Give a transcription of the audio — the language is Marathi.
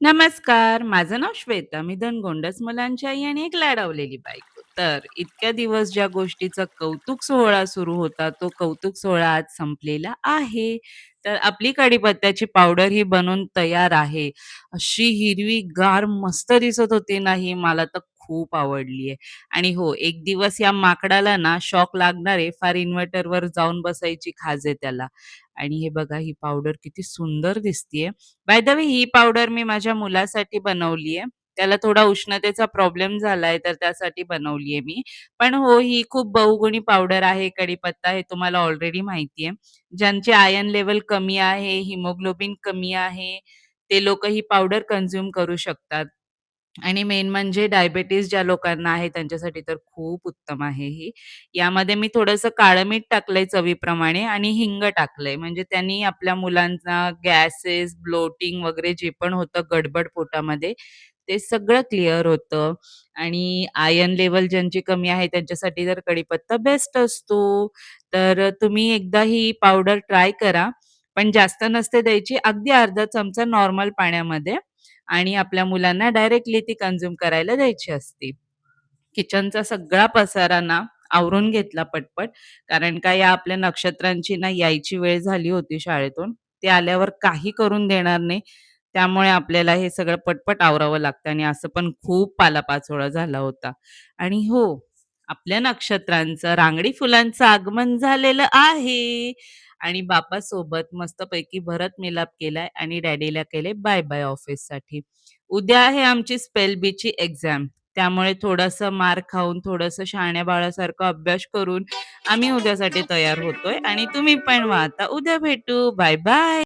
नमस्कार, माझं नाव श्वेता. मी दोन गोंडस मुलांची आई आणि एक लाडावलेली बायको. तर इतक्या दिवस ज्या गोष्टीचा कौतुक सोहळा सुरू होता, तो कौतुक सोहळा आज संपलेला आहे. तर आपली कढीपत्त्याची पावडर ही बनवून तयार आहे. अशी हिरवीगार मस्त दिसत होती ना ही, मला तर खूप आवडली आहे. आणि हो, एक दिवस या माकडाला ना शॉक लागणार आहे. फार इन्व्हर्टरवर जाऊन बसायची खाज आहे त्याला. आणि हे बघा ही पावडर किती सुंदर दिसतीये. बाय द वे ही पावडर मी माझ्या मुलासाठी बनवली आहे. त्याला थोडा उष्णतेचा प्रॉब्लेम झालाय, तर त्यासाठी बनवली आहे मी. पण हो, ही खूप बहुगुणी पावडर आहे. कढीपत्ता हे तुम्हाला ऑलरेडी माहिती आहे. ज्यांचे आयर्न लेवल कमी आहे, हिमोग्लोबिन कमी आहे, ते लोक ही पावडर कन्झ्युम करू शकतात. आणि मेन म्हणजे डायबेटीज ज्या लोकांना आहे त्यांच्यासाठी तर खूप उत्तम आहे ही. यामध्ये मी थोडंसं काळं मीठ टाकलंय चवीप्रमाणे आणि हिंग टाकलंय. म्हणजे त्यांनी आपल्या मुलांना गॅसेस, ब्लोटिंग वगैरे जे पण होतं गडबड पोटामध्ये, ते सगळं क्लिअर होतं. आणि आयर्न लेवल ज्यांची कमी आहे त्यांच्यासाठी तर कढीपत्ता बेस्ट असतो. तर तुम्ही एकदा ही पावडर ट्राय करा. पण जास्त नसते द्यायची. अगदी अर्धा चमचा नॉर्मल पाण्यामध्ये आणि आपल्या मुलांना डायरेक्टली ती कन्झ्युम करायला द्यायची असते. किचनचा सगळा पसारा ना आवरून घेतला पटपट. कारण का या आपल्या नक्षत्रांची ना यायची वेळ झाली होती शाळेतून. ते आल्यावर काही करून देणार नाही. त्यामुळे आपल्याला हे सगळं पटपट आवरावं लागतं आणि असं पण खूप पालापाचोळा झाला होता. आणि हो, आपल्या नक्षत्रांचं रांगडी फुलांचं आगमन झालेलं आहे. आणि बापासोबत मस्तपैकी भरत मिलाप केलाय आणि डॅडीला केले बाय-बाय ऑफिससाठी. उद्या आहे आमची स्पेल बीची एक्झाम. त्यामुळे थोडंसं मार खाऊन, थोडंसं शहाण्या बाळासारखं अभ्यास करून आम्ही उद्यासाठी तयार होतोय आणि तुम्ही पण व्हा. आता उद्या भेटू. बाय-बाय.